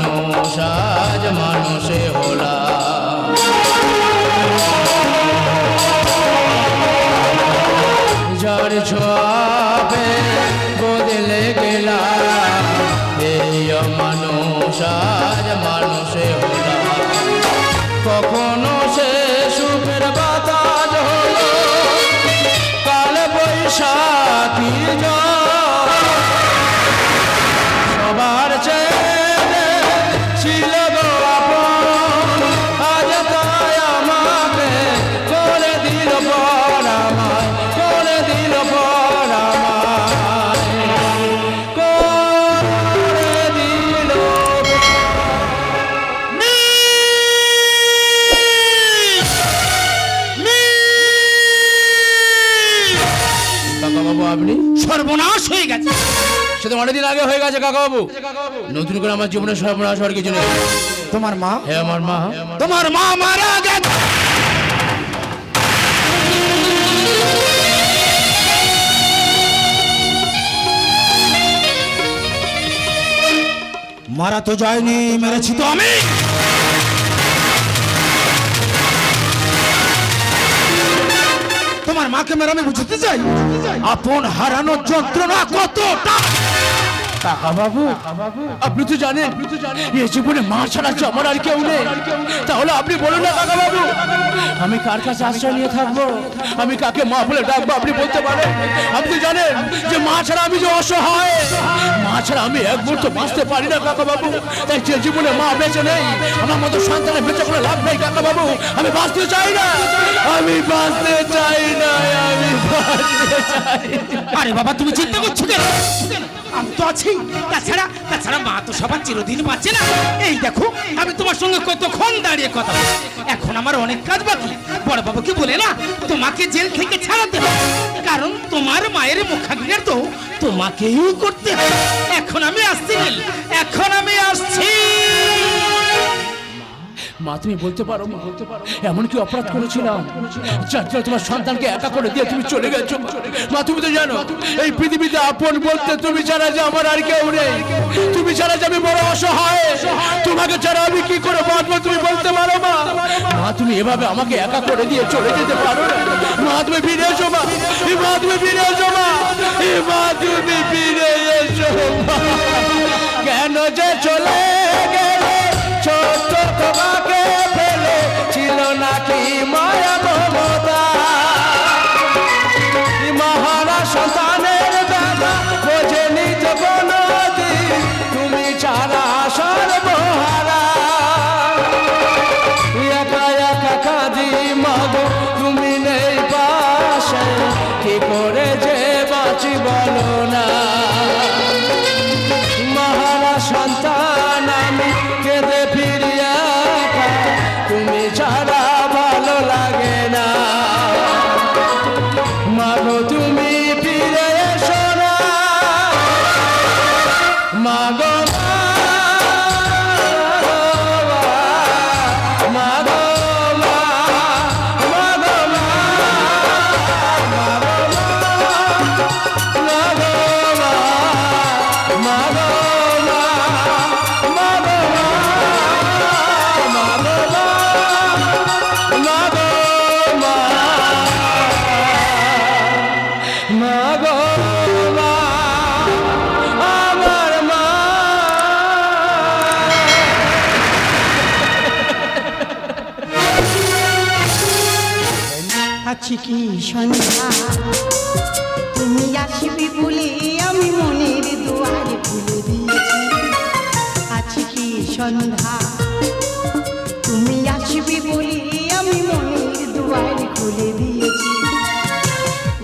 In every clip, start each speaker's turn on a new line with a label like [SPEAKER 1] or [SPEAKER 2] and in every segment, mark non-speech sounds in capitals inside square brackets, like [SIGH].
[SPEAKER 1] मानो साज मानो से होला।
[SPEAKER 2] সর্বনাশ হয়ে গেছে।
[SPEAKER 1] সে তো অনেকদিন আগে হয়ে গেছে কাকা বাবু নতুন করে আমার জীবনে সর্বনাশ হওয়ার কিছু নেই।
[SPEAKER 2] তোমার মা?
[SPEAKER 1] হে আমার মা।
[SPEAKER 2] তোমার মা মারা গেছে। মারা তো যায়নি মেরেছি তো আমি। মাকে মেরে আমি বুঝতে চাই? আপন হারানোর যন্ত্রণা কতটা?
[SPEAKER 1] কাকা বাবু আপনি তো জানেন, এই জীবনে মা ছাড়া আমার আর কেউ নেই। তাহলে আপনি বলুন না কাকা বাবু আমি কার কাছে আশ্রয় নিয়ে থাকব? আমি কাকে মা বলে ডাকবো, আপনি বলতে পারেন। আপনি জানেন যে মা ছাড়া আমি যে অসহায়, মা ছাড়া আমি এক মুহূর্ত বাঁচতে পারি না কাকা বাবু তাই যে জীবনে মা বেঁচে নেই, আমার মতো সন্তানের বেঁচে কোনো লাভ নেই কাকা বাবু আমি বাঁচতে চাই না, আমি বাঁচতে চাই না, আমি বাঁচতে চাই
[SPEAKER 2] আরে বাবা, তুমি চিন্তা করছ কেন? আমি তো আছি। তাছাড়া তাছাড়া মা তো সবার চিরদিন বাঁচে না। এই দেখো, আমি তোমার সঙ্গে কতক্ষণ দাঁড়িয়ে কথা। এখন আমার অনেক কাজ বাকি। বড় বাবুকে বলে না, তোমাকে জেল থেকে ছাড়াতে হবে। কারণ তোমার মায়ের মুখাগ্নের তো তোমাকেই করতে হবে। এখন আমি আসছি এখন আমি আসছি।
[SPEAKER 1] মা, তুমি বলতে পারো বলতে পারো এমন কি অপরাধ করেছিলাম। যার জন্য তোমার সন্তানকে একা করে দিয়ে তুমি চলে গেছো। মা, তুমি তো জানো, এই পৃথিবীতে আপন বলতে তুমি ছাড়া যে আমার আর কেউ নেই। তুমি ছাড়া যে আমি বড় অসহায়। তোমাকে ছাড়া আমি কি করে বাঁচবো তুমি বলতে পারো মা? মা, তুমি এভাবে আমাকে একা করে দিয়ে চলে যেতে পারো মা, তুমি ফিরে এসো মা। মা, তুমি ফিরে এসো মা। মা, তুমি ফিরে এসো কেন যে চলে গেলে ছোট্ট তোমাকে ছিল নাকি মায়া মমতা? মহারা সন্তানের দাদা বোঝেনি তো তুমি
[SPEAKER 3] সন্ধ্যা তুমি আসবি বলে আমি মনের দুয়ারে খুলে দিয়েছি আছি কি সন্ধ্যা, তুমি আসবি বলে আমি মনের দুয়ারে খুলে দিয়েছি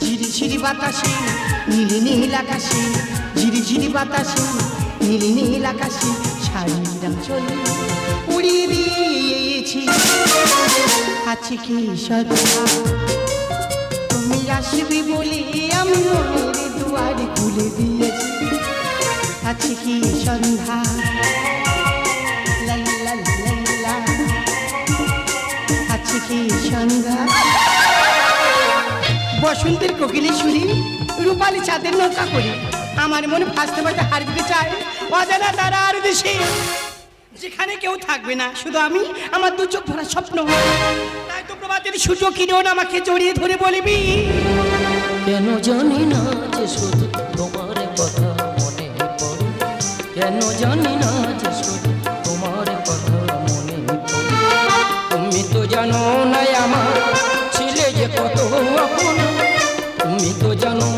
[SPEAKER 3] ঝিরি ঝিরি বাতাসে নীল নীল আকাশে ঝিরি ঝিরি বাতাসে নীল নীল আকাশে শাড়িরাম চলে উড়িয়ে দিয়েছি। আছে কি তুমি আসবে বলে আমি মনের দুয়ার খুলে দিয়েছি। আছে কি সন্ধ্যা? লা লা লা লা। আছে কি সন্ধ্যা? বসন্তের কোকিলি শুনি রূপালী চাঁদের নৌকা করি। আমার মনে ফাঁসতে ফাঁসতে হার দিতে চায় অজানা তারা আর দিশে। যেখানে কেউ থাকবে না, শুধু আমি, আমার দু চোখ ভরা স্বপ্ন তাই তো প্রভাতের সূর্য কিরণ আমাকে জড়িয়ে ধরে বলবি,
[SPEAKER 4] কেন জানি না যে শুধু তোমার কথা মনে পড়ে। কেন জানি না যে শুধু তোমার কথা মনে পড়ে। তুমি তো জানো না আমার ছিলে যে কত আপন। তুমি তো জানো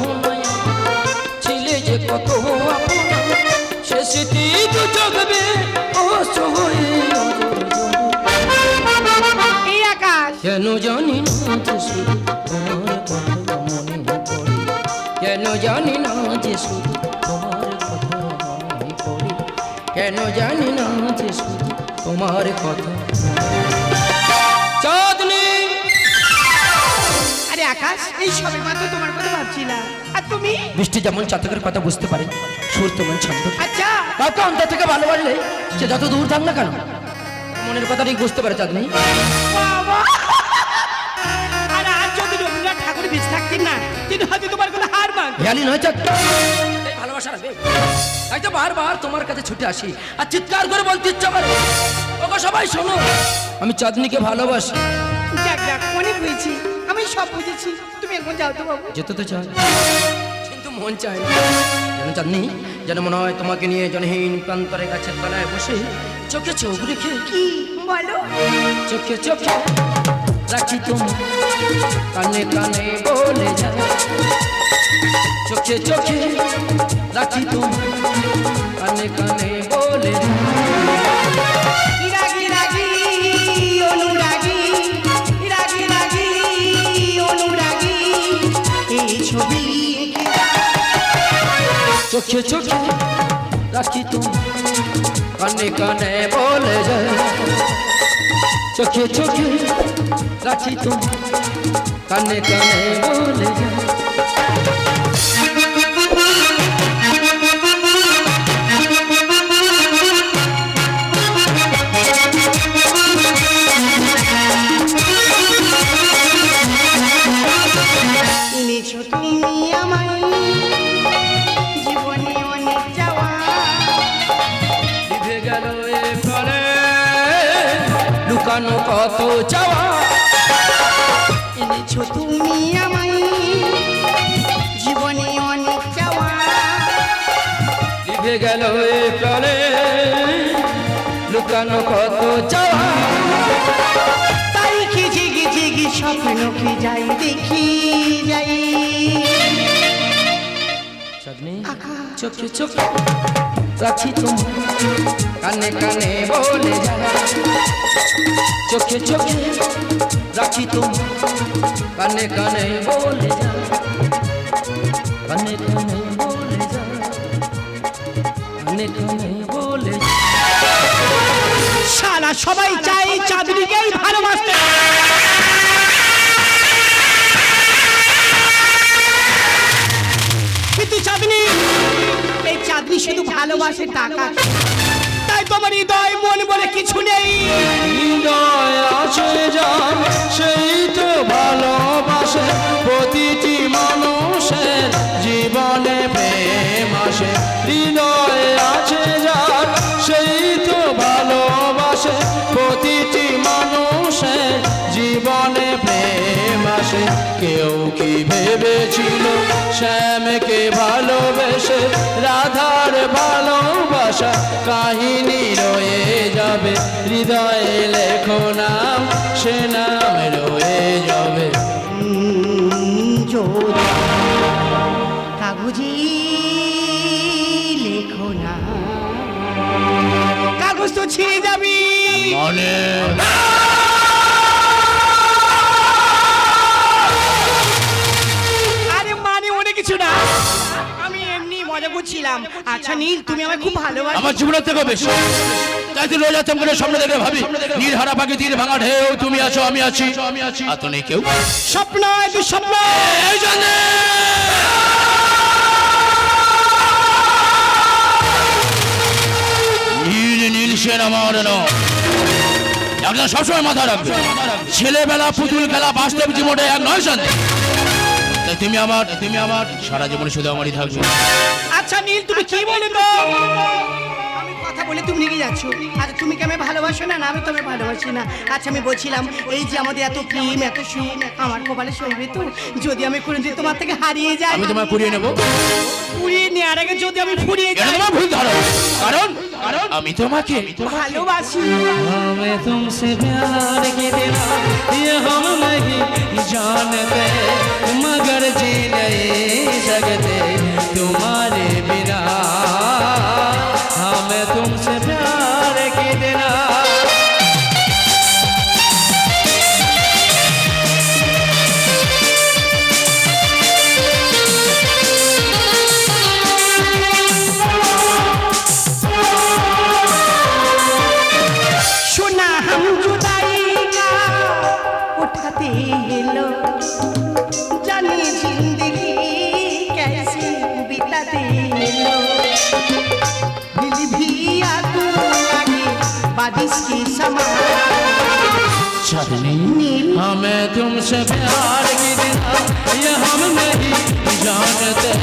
[SPEAKER 4] যে শুধু তোমার কথা মনে পড়ে। কেন জানি না যে শুধু তোমার কথা মনে পড়ে। কেন জানি না যে শুধু তোমার কথা চাঁদনি!
[SPEAKER 3] আরে আকাশ এই সবে মাত্র তোমার কথা ভাবছিলাম আর তুমি?
[SPEAKER 4] বৃষ্টি যেমন চাতকের কথা বুঝতে পারে সুর তেমন ছন্দ
[SPEAKER 3] আচ্ছা।
[SPEAKER 4] কাউকে অন্তর থেকে ভালোবাসলে সে যত দূর থাক না কেন? মনের কথা ঠিক বুঝতে পারে চাঁদনি।
[SPEAKER 3] হয়তো তোমার কোনো হার মান।
[SPEAKER 4] ভালোবাসা রাখবে তাই তো বারবার তোমার কাছে ছুটে আসি। আর চিৎকার করে বলতে ইচ্ছা করে। ওগো সবাই শোনো আমি চাঁদনিকে ভালোবাসি।
[SPEAKER 3] যাক যাক অনেক হয়েছি। আমি সব বুঝেছি। তুমি এখন যাও তো বাবু।
[SPEAKER 4] যেতে তো চাই। কিন্তু মন চায়। যেন চাঁদনি যেন মনে হয় তোমাকে নিয়ে জনহীন প্রান্তরে গাছের তলায় বসে চোখে চোখ রেখে
[SPEAKER 3] কি? বলো।
[SPEAKER 4] চোখে চোখে রাখি তুমি। কানে কানে বলে যায় চোখে চোখে রাখি তুমি কানে কানে বলে যায়
[SPEAKER 3] রাগি রাগি অনুরাগী রাগি রাগি অনুরাগী এই ছবি
[SPEAKER 4] চোখে চোখে রাখি তুমি কানে কানে বলে যায় চোখে চোখে রাখি তুমি কানে কানে বলে প্রাণে লুকানো কত চাওয়া।
[SPEAKER 3] এনেছো তুমি আমায়। জীবনে অনেক চাওয়া।
[SPEAKER 4] লিভে গেল প্রাণে লুকানো কত চাওয়া।
[SPEAKER 3] তাই কি জিগি জিগি স্বপ্ন কি যাই দেখি যাই। আকাশ।
[SPEAKER 4] চোখে চোখে রাখি তুমি কানে কানে বলে চোখে চোখে রাখি তুমি কানে কানে বলে কানে কানে বলে কানে কানে বলে
[SPEAKER 3] সারা সবাই চাই চাঁদনিকেই ভালোবাসতে। শুধু ভালোবাসে টাকা। তাই তোমার হৃদয় মন বলে কিছু নেই।
[SPEAKER 1] হৃদয় আছে যান সেই তো ভালোবাসে প্রতিটি শ্যামকে ভালোবেসে রাধার ভালোবাসা কাহিনী রয়ে যাবে। হৃদয়ে লেখো নাম সে নাম রয়ে যাবে।
[SPEAKER 3] কাগজে লেখো না কাগজ তো ছিঁড়ে যাবি।
[SPEAKER 1] মানে
[SPEAKER 3] করছিলাম আচ্ছা নীল তুমি আমায় খুব ভালোবাসো।
[SPEAKER 1] আমার জীবনের থেকে বেশি। তাই তো রোজা চমকে সামনে দেখে ভাবি নীর হারা পাখি তীর ভাঙা ঢেউ তুমি আছো আমি আছি। আমি আছি আর তো নেই কেউ।
[SPEAKER 3] স্বপ্ন
[SPEAKER 1] এই জানে নীল নীল সেন আমার নয়। একজন সবসময় মাথা রাখবে। ছেলেবেলা পুতুল খেলা বাস্তব জীবনে এক নয় শান্তি তুমি আমার তুমি আমার। সারা জীবনে শুধু আমারই থাকবে।
[SPEAKER 3] আচ্ছা নীল তুমি কি বলে তো আমি কথাটা বলে তুমি রেগে যাচ্ছ। আর তুমি কি আমি ভালোবাসো না? না আমি তোমায় ভালোবাসি না। আচ্ছা আমি বলছিলাম এই যে আমাদের এত প্রেম এত সুখ আমার কপালে সইবে তো। যদি আমি কোনোদিন তোমার থেকে হারিয়ে যাই
[SPEAKER 1] আমি তোমায় কুড়িয়ে নেব।
[SPEAKER 3] পুড়িয়ে নেওয়ার আগে যদি আমি ফুরিয়ে যাই।
[SPEAKER 1] ভুল ধরো কারণ কারণ আমি তোমাকে
[SPEAKER 3] ভালোবাসি
[SPEAKER 4] हमें तुमसे प्यार की देना ये हम नहीं जानते मगर जी नहीं सकते तुम्हारे बिना
[SPEAKER 1] চাঁদনি
[SPEAKER 4] हमें तुमसे प्यार की देना ये हम नहीं जानते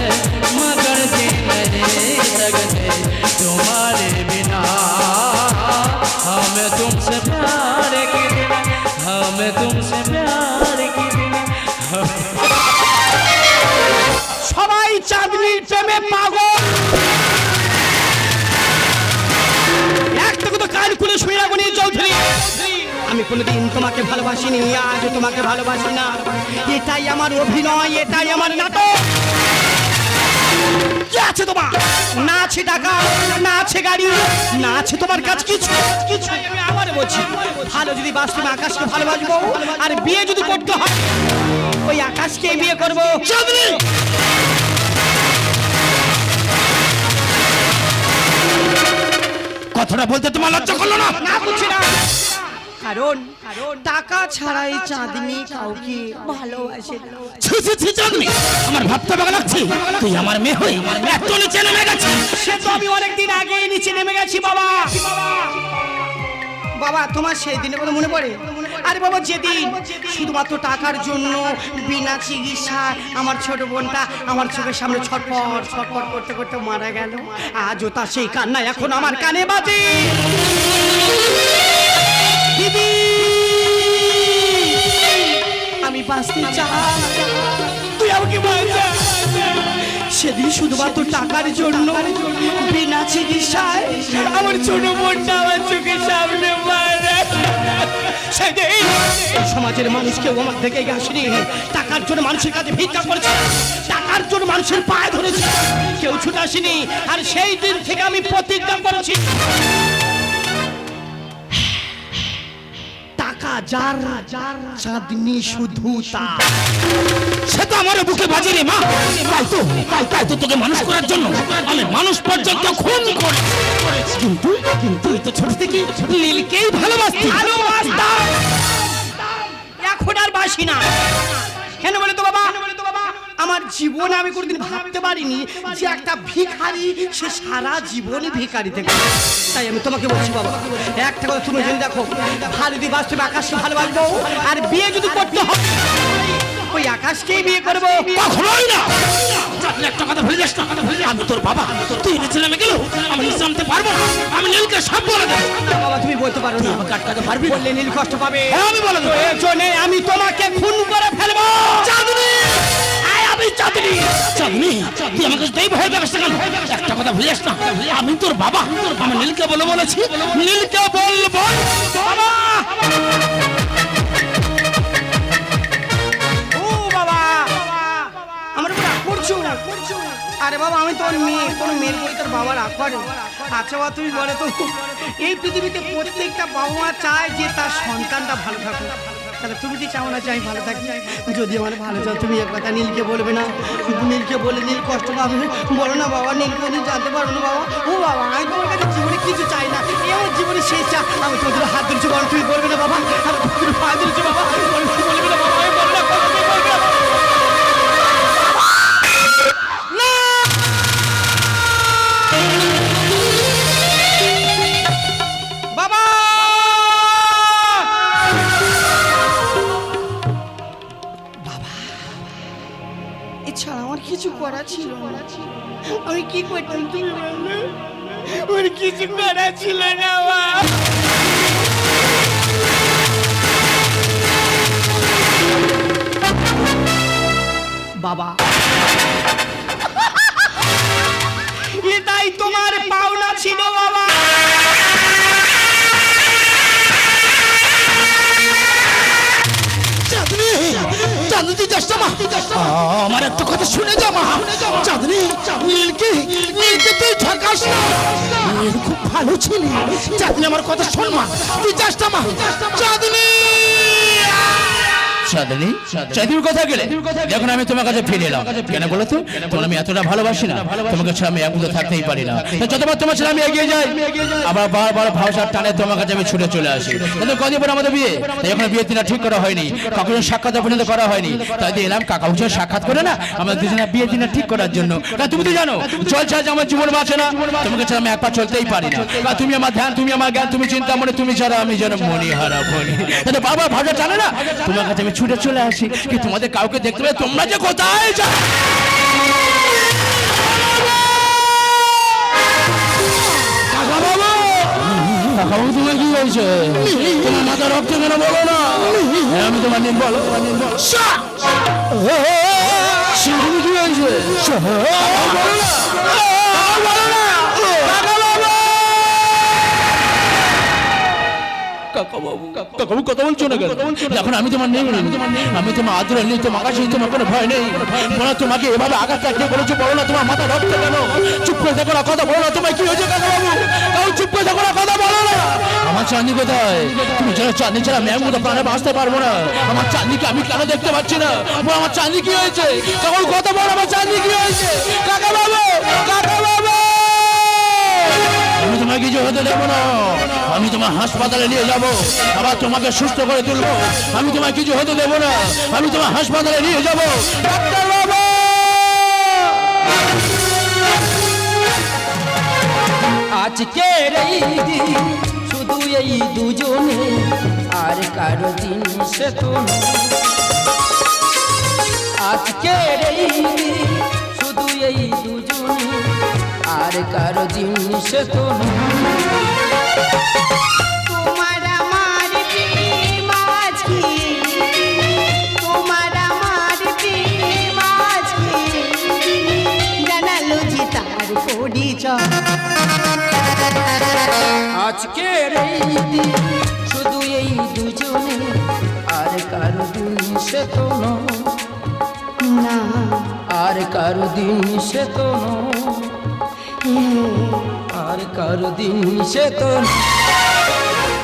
[SPEAKER 4] मगर जी नहीं सकते तुम्हारे बिना हमें तुमसे प्यार की देना हमें तुमसे प्यार की देना
[SPEAKER 3] সবাই চাঁদনির প্রেমে পাগল একটা কথা কান খুলে শুয়ে রাখুন এই চৌধুরী আমি কোনোদিন তোমাকে ভালোবাসিনি আজ তোমাকে ভালোবাসি না এটাই আমার অভিনয় এটাই আমার নাটক কি আছে তোমার না আছে টাকা না আছে গাড়ি না আছে তোমার কাছে কিছু কিছু আমি আবার বলছি ভালো যদি বাস্তবে আকাশকে ভালোবাসবো আর বিয়ে যদি করতে হয় ওই আকাশকে বিয়ে করব চাঁদনি
[SPEAKER 2] কথাটা বলতে তোমার লজ্জা করল না
[SPEAKER 3] না বুঝছি না কারণ টাকা ছাড়াই চাঁদনি কাউকে ভালোবাসে। না।
[SPEAKER 2] ছি ছি ছি চাঁদনি আমার ভাবতে বাগা লাগছে। তুই আমার মেয়ে হয়ে এত নিচে নেমে গেছিস।
[SPEAKER 3] সে তো আমি অনেকদিন আগে নিচে নেমে গেছি বাবা। বাবা তোমার সেই দিনের কথা মনে পড়ে? আরে বাবা যেদিন শুধুমাত্র টাকার জন্য বিনা চিকিৎসা আমার ছোট বোনটা আমার চোখের সামনে ছটফট ছটফট করতে করতে মারা গেল। আজও তার সেই কান্না এখন আমার কানে বাজে। দিদি আমি বাঁচতে চাই। তুই আমাকে বাঁচা সেদিন শুধুমাত্র টাকার জন্য বিনা চিকিৎসায় আমার ছোট বোনটা আমার চোখের সামনে মারা। সেদিন সমাজের মানুষ কেউ আমার থেকে আসেনি। টাকার জন্য মানুষের কাছে ভিক্ষা করেছে। টাকার জন্য মানুষের পায়ে ধরেছে। কেউ ছুটে আর সেই দিন থেকে আমি প্রতিজ্ঞা করেছি। যার চাঁদনি শুধু তার
[SPEAKER 2] সে তো আমার বুকে বাজে রে মা। তাই তো তাই তাই তো তোকে মানুষ করার জন্য। আমি মানুষ পর্যন্ত খুন করে। কিন্তু কিন্তু তুই তো ছোট থেকে লীলকেই ভালোবাসতি।
[SPEAKER 3] ভালোবাসতাম। এখন আর বাসি না। কেন বলে তো বাবা? আমার জীবনে আমি কোনোদিন ভাবতে পারিনি যে একটা ভিখারি সে সারা জীবনই ভিখারি থেকে তাই আমি তোমাকে বলছি বাবা একটা কথা তুমি জেনে দেখো ভালো যদি বাস্তবে আকাশকে ভালোবাসবো আর বিয়ে যদি করতে হয় ওই আকাশকেই বিয়ে করব।
[SPEAKER 2] কখনোই না। একটা কথা ভুলে যাস না আমি তোর বাবা তুই নিচে নেমে গেল আমি নামতে পারব না। আমি নীলকে সব বলে দেবো।
[SPEAKER 3] বাবা তুমি বলতে পারো না।
[SPEAKER 2] কাটকাতে পারবি
[SPEAKER 3] বললে নীল কষ্ট পাবে।
[SPEAKER 2] হ্যাঁ, আমি বলে দেবো।
[SPEAKER 3] এর জন্যে আমি তোমাকে খুন করে ফেলব।
[SPEAKER 2] চাঁদনি! আমি তোর বাবা। আমি নীলকে বলে বলেছি, নীলকে বাবা।
[SPEAKER 3] ও বাবা করছ? আরে বাবা, আমি তোর মেয়ে তোর মেয়ের বই তোর বাবা রাগ করে। আচ্ছা বাবা, তুমি বলে তো, এই পৃথিবীতে প্রত্যেকটা বাবা মা চায় যে তার সন্তানটা ভালো থাকুক। তাহলে তুমি কি চাও না চাই ভালো থাকি? যদি আমার ভালো চাও তুমি এক কথা নীলকে বলবে না। নীলকে বলে নীল কষ্ট পাবে। বলো না বাবা নীল কোনদিন জানতে পারো না বাবা। ও বাবা আমি তোমার কাছে জীবনে কিছু চাই না। এ আমার জীবনে শেষ চা আমি তোমার হাত ধরছি বলো তুমি বলবে না বাবা। আমি পা ধরছি বাবা। বলো, বলবে না বাবা। এছাড়া আমার কিছু করা ছিল না। আমি কি করতাম তুমি বলো? ওর কিছু করা ছিল না বাবা। এটাই তোমার পাওনা ছিল, বাবা।
[SPEAKER 2] চাঁদনি যাসটা মা? আমার একটা কথা শুনে যা মা। চাঁদনি, নীলকে নীলকে তুই ঠকাস না। খুব ভালো ছিলি। চাঁদনি, আমার কথা শোন মা। তুই চাষটা মা। চাঁদনি!
[SPEAKER 1] চাঁদনি কথা গেলে যখন আমি তোমার কাছে ফিরে এলাম কেন বলো তো? তোমার আমি এতটা ভালোবাসি না। তোমাকে ছাড়া আমি থাকতেই পারি না। যতবার তোমার আমি এগিয়ে যাই আবার বারবার ভাষার টানে তোমার কাছে আমি ছুটে চলে আসি। কিন্তু কদিন পর আমাদের বিয়ে? এখন বিয়ের দিনটা ঠিক করা হয়নি। সাক্ষাৎ পর্যন্ত করা হয়নি। তাই দিয়ে এলাম কাকা উঠে সাক্ষাৎ করে না? আমাদের দুজনে বিয়ের দিনটা ঠিক করার জন্য। তুমি তো জানো চল ছাড়া আমার জীবন বাঁচে না। তোমাকে ছাড়া আমি একবার চলতেই পারি না। তুমি আমার ধ্যান তুমি আমার জ্ঞান তুমি চিন্তা মনে তুমি ছাড়া আমি যেন মনি হারা মনি বাবা ভাষা জানে না? তোমার কাছে আমি ছুটে চলে আসি। কি তোমাদের কাউকে দেখতে পেলে তোমরা যে কোথায় যাও? বাবু! কি হয়েছে তোমার মাথা রক্ত কেন বলো না। হ্যাঁ, আমি তোমার তোমার নিন বলো কি হয়েছে বলো না বলো না কাকা বাবু কাকাবাবু কাকাবাবু বলছো না এখন আমি তোমার নেই, আমি তোমার আদরে নেই, তোমার কাছে তোমার কোনো ভয় নেই। তোমাকে এভাবে বলেছ, বলো না তোমার মাথা কেন? চুপ করে দেখো না, কথা বলো না কি হয়েছে চুপ করে দেখো না, কথা বলো না। আমার চাঁদনি কোথায়? তুমি চাঁদনি ছাড়া আমি মতো প্রাণে বাঁচতে পারব না। আমার চাঁদনিকে আমি কেন দেখতে পাচ্ছি না? আমার চাঁদনি কি হয়েছে? তখন কথা বলো, আমার চাঁদনি কি হয়েছে? কাকাবাবু কাকাবাবু তোমাকে কিছু হতে দেবো না। আমি তোমার হাসপাতালে নিয়ে যাব, আবার তোমাকে সুস্থ করে তুলবো। আমি তোমার কিছু হতে দেবো না। আমি তোমার হাসপাতালে নিয়ে যাব। ডাক্তার বাবু!
[SPEAKER 4] এই দিন শুধু এই দুজনে, আর কারও শুধু এই দুজনে আর কারও দিন সে তো
[SPEAKER 5] তোমার আমার প্রেম আজকে তোমার আমার প্রেম আজকে জানালো যে তার পরিচয়।
[SPEAKER 4] আজকের এই দিন শুধু এই দুজনে আর কারও দিন সে তো
[SPEAKER 5] না।
[SPEAKER 4] আর কারও দিন সে তো নয়। আর কারও দিন সে তো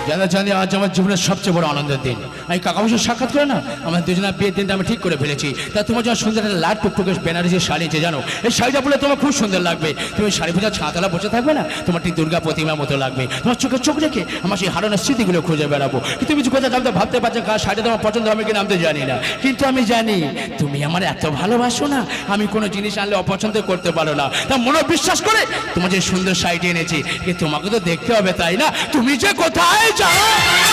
[SPEAKER 4] নয়।
[SPEAKER 1] জানা আজ আমার জীবনের সবচেয়ে বড় আনন্দের দিন। আমি কাকা বসে সাক্ষাৎ করে না? আমার দুজনের বিয়ের দিনটা আমি ঠিক করে ফেলেছি। তা তোমার যখন সুন্দর একটা লাট টুকটুকে বেনারসি শাড়ি যে জানো? এই শাড়িটা পরে তোমার খুব সুন্দর লাগবে। তুমি শাড়ি পূজা ছাতলা বসে থাকবে না? তোমার ঠিক দুর্গা প্রতিমার মতো লাগবে। তোমার চোখে চোখ রেখে আমার সেই হারানোর স্মৃতিগুলো খুঁজে বেড়াবো। কিন্তু তুমি কোথায় জানতে ভাবতে পারছ কার শাড়িটা তোমার পছন্দ হবে কিনা, আমি তো জানি না। কিন্তু আমি জানি, তুমি আমার এত ভালোবাসো না, আমি কোনো জিনিস আনলে অপছন্দ করতে পারো না। তা মনে বিশ্বাস করে তোমার যে সুন্দর শাড়িটি এনেছি তোমাকে তো দেখতে হবে, তাই না? তুমি যে কোথায় যাও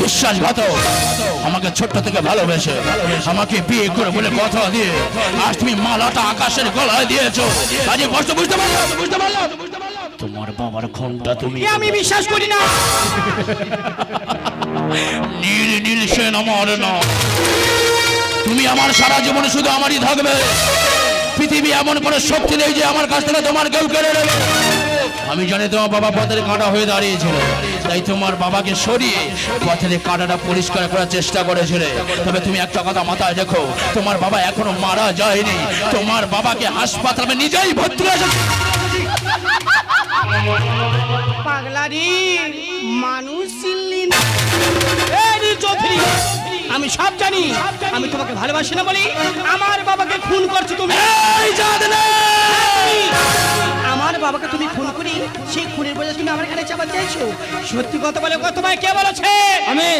[SPEAKER 1] বিশ্বাসঘাতক আমাকে ছোট্ট থেকে ভালোবেসে আমাকে বিয়ে করে বলে কথা দিয়ে আজ তুমি মালাটা আকাশের গলায় দিয়েছ। আজ কষ্ট বুঝতে বুঝতে তোমার বাবার ঘণ্টা তুমি
[SPEAKER 3] আমি বিশ্বাস করি না।
[SPEAKER 1] নীল নীল সেন আমার নাম তুমি আমার সারা জীবনে শুধু আমারই থাকবে। পৃথিবী এমন কোনো শক্তি নেই যে আমার কাছ থেকে তোমার কেউ কেড়ে নেবে। আমি জানি তোমার বাবা পথের কাঁটা হয়ে দাঁড়িয়েছিল। তাই তোমার বাবাকে সরিয়ে পথের কাঁটাটা পরিষ্কার করার চেষ্টা করেছিলে। তবে তুমি একটা কথা মাথায় রেখো তোমার বাবা এখনও মারা যায়নি। তোমার বাবাকে হাসপাতালে নিজেই ভর্তি
[SPEAKER 3] রে মানুষ আমি সব জানি আমি তোমাকে ভালোবাসি না বলি আমার বাবাকে খুন করছ তুমি। বাবাকে তুমি খুন করি সেই খুনের বোঝা তুমি আমার এখানে চাপা চাইছো সত্যি কথা বলে কত তোমায় কে বলেছে?
[SPEAKER 4] আমি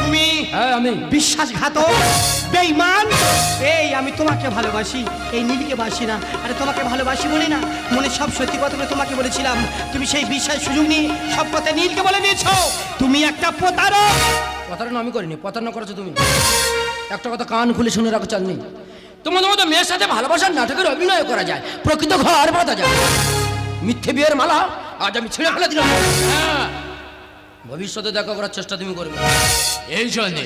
[SPEAKER 3] তুমি
[SPEAKER 4] হ্যাঁ আমি
[SPEAKER 3] বিশ্বাসঘাতক বেঈমান। এই আমি তোমাকে ভালোবাসি এই নীলকে বাসি না। আরে তোমাকে ভালোবাসি বলি না মনে সব সত্যি কথা বলে তোমাকে বলেছিলাম। তুমি সেই বিশ্বাস সুযোগ নিয়ে সব কথা নীলকে বলে দিয়েছ। তুমি একটা প্রতারক।
[SPEAKER 4] প্রতারণা আমি করিনি প্রতারণা করেছ তুমি। একটা কথা কান খুলে শুনে রাখো চাঁদনি। তোমাদের মতো মেয়ের সাথে ভালোবাসার নাটকের অভিনয় করা যায়। প্রকৃত ঘর বাঁধা যায়। মিথ্যে বিয়ের মালা আজ আমি ছেড়ে ফেলে দিলাম। হ্যাঁ। ভবিষ্যতে দেখা করার চেষ্টা তুমি করবে।
[SPEAKER 1] এই জন্যে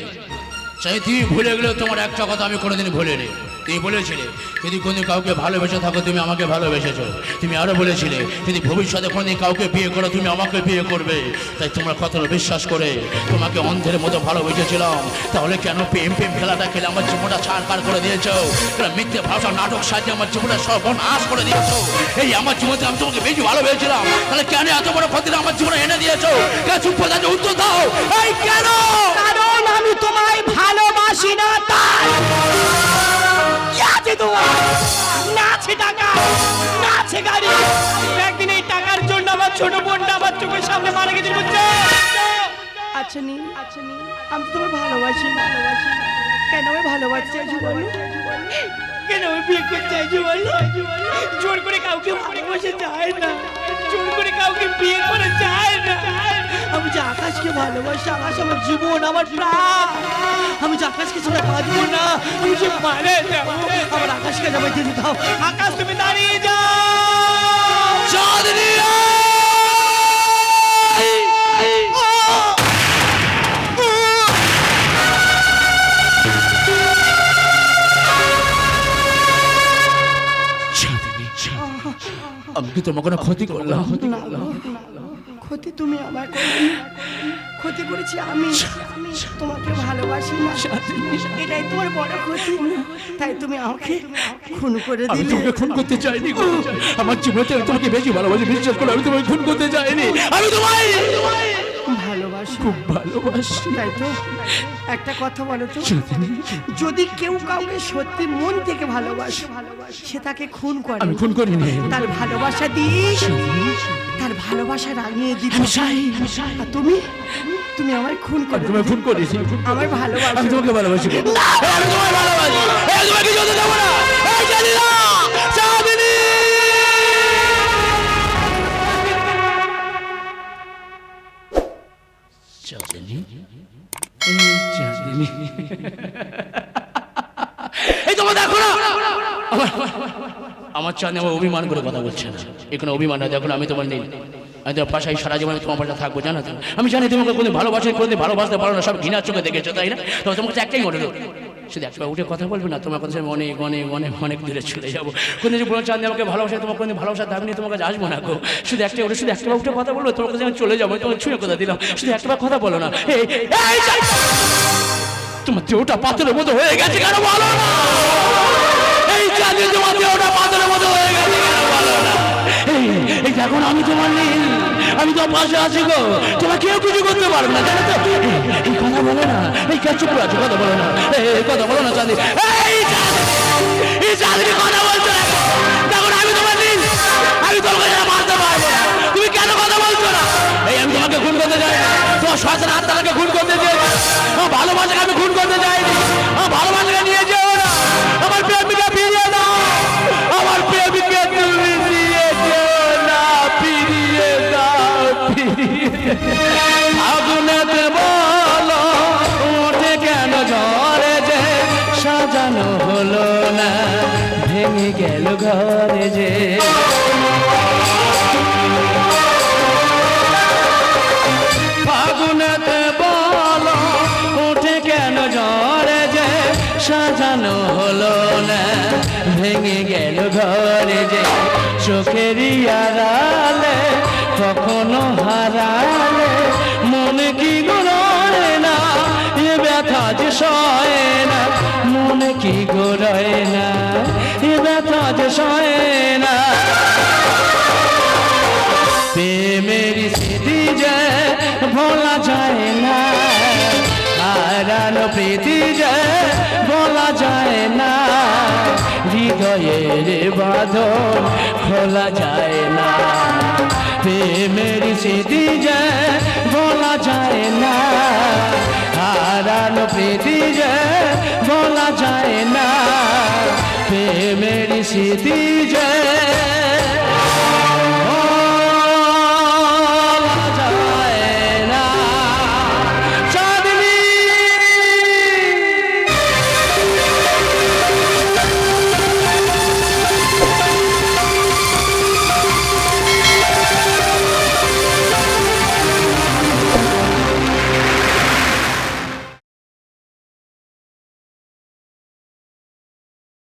[SPEAKER 1] সেই তুমি ভুলে গেলেও তোমার একটা কথা আমি কোনোদিন ভুলিনি। তুমি বলেছিলে, যদি কোনদিন কাউকে ভালোবেসে থাকো, তুমি আমাকে ভালোবেসেছো। তুমি আরও বলেছিলে, যদি ভবিষ্যতে কোনদিন কাউকে বিয়ে করো, তুমি আমাকে বিয়ে করবে। তাই তোমার কথাটা বিশ্বাস করে তোমাকে অন্ধের মতো ভালোবেসেছিলাম। তাহলে কেন প্রেম প্রেম খেলাটা খেলে আমার জীবনটা ছাড় করে দিয়েছ? মিথ্যে ভাষা, নাটক সাজিয়ে আমার জীবনটা সর্বনাশ করে দিয়েছ। এই আমার জীবনে আমি তোমাকে বেশি ভালোবেসেছিলাম। তাহলে কেন এত বড় ক্ষতিটা আমার জীবনে এনে দিয়েছ? কেন চুপ করে? উত্তর দাও। এই কেন?
[SPEAKER 3] কারণ আমি তোমায় ভালোবাসি না তাই। আছে তোমার না আছে টাকা না আছে গাড়ি। একদিন এই টাকার জন্য আমার ছোট বোনটা আমার চোখের সামনে মারা গেছে বুঝছ? আচ্ছা নি আচ্ছা নি আমি তো ভালোবাসি ভালোবাসি কেন আমি ভালোবাসতে চাইছি বলো? কেন আমি বিয়ে করতে চাইছি বলো? জোর করে কাউকে ভালোবাসে যায় না। জোর করে কাউকে বিয়ে করে যায় না। আকাশকে ভালোবাসি আকাশ আমার জীবন আমার প্রাণ আমি যে আকাশকে ছাড়া বাঁচবো না আমি যে মারা যাব আমার আকাশকে যাবে যেতে দাও আকাশ তুমি দাঁড়িয়ে যাও
[SPEAKER 1] চাঁদনি আমি কি তোমার কোনো ক্ষতি করলাম
[SPEAKER 3] ক্ষতি তুমি আমার ক্ষতি করেছি আমি। আমি তোমাকে ভালোবাসি না। এটাই তোমার বড় ক্ষতি। তাই তুমি আমাকে খুন করে দিলে।
[SPEAKER 1] তোমাকে খুন করতে চাইনি। আমার জীবনে তোমাকে বেশি ভালোবাসি। বিশ্বাস করে আমি তোমাকে খুন করতে চাইনি। আমি তোমায়
[SPEAKER 3] ভালোবাসি।
[SPEAKER 1] খুব ভালোবাসি।
[SPEAKER 3] তাই তো? একটা কথা বলো তো। যদি কেউ কাউকে সত্যি মন থেকে ভালোবাসে সে তাকে খুন করে।
[SPEAKER 1] আমি খুন করিনি।
[SPEAKER 3] তার ভালোবাসা দিস। তার ভালোবাসা রাঙিয়ে আর তুমি? তুমি আমায় খুন করে
[SPEAKER 1] তোমায় খুন করেছি।
[SPEAKER 3] আমার ভালোবাসা।
[SPEAKER 1] আমি তোমাকে ভালোবাসি। আমি তোমায় ভালোবাসি। এই তোমাকে যেতে দেবো না! [LAUGHS] এই দেখো না। আমার- চাঁদনি আমার অভিমান করে কথা বলছে না। এখানে অভিমান না, দেখো আমি তোমার নেই আমি তোমার পাশায় সারা জীবন তোমার পাশে থাকব, জানো তো? আমি জানি তোমাকে কোনো ভালোবাসে কোনো ভালোবাসতে পারো না, সব ঘৃণার চোখে দেখেছ, তাই না? তোমার তোমার কাছে একটাই হলো শুধু একবার উঠে কথা বলবে না, তোমার কথা আমি অনেক অনেক অনেক দূরে চলে যাব। কোনো যে বলো চাঁদনি আমাকে ভালোবাসে, তোমার কোনো ভালোবাসা দাবি নিয়ে তোমার কাছে আসব না গো। শুধু একটা উঠে, শুধু একটা উঠে কথা বলব, তোমার কাছে আমি চলে যাব, তোমার ছুঁয়ে কথা দিলাম। শুধু একটা কথা বলো না! তোমার দেহটা পাথরের মতো হয়ে গেছে কেন বলো না? এই, চাঁদনি, তোমার পাথরের মতো হয়ে গেছে কেন বলো না? এই দেখো আমি তোমার নেই আমি তোমার পাশে আছি গো। তোমার কেউ কিছু করতে পারবে না, জানো তো? কথা বলো না। এই কে চুপ আছে কথা বলো না। এই, কথা বলো না চাঁদি। এই চাঁদনি কথা বলছো আমি তোমার নেই আমি তোমাকে যেন মারতে পারব তুমি কেন কথা বলছো না? এই আমি তোমাকে খুন করতে না। তোমার সন্তান আত্মাকে খুন করতে চাই আমার ভালোবাসাকে আমি খুন করতে চাইনি আমার ভালোবাসাকে নিয়ে যেও না। আমার প্রেমিকা ফিরিয়ে দাও। আমার প্রেমিকা তুমি দিয়ে যেও না। ফিরিয়ে দাও ফিরিয়ে চোখেরই আড়ালে, কখনো হারালে, মনে কি গোড়ে না? এ ব্যথা যে সয় না, মনে কি গোড়ে না? এ ব্যথা যে সয় না। প্রেমের স্মৃতি যে ভোলা যায় না, হারানো প্রীতি যে বলা যায় হৃদয়ের বাঁধন খোলা যায় না। প্রেমের স্মৃতি যায় বলা যায় না। হারানো প্রীতি যায় বলা যায় না। প্রেমের স্মৃতি যে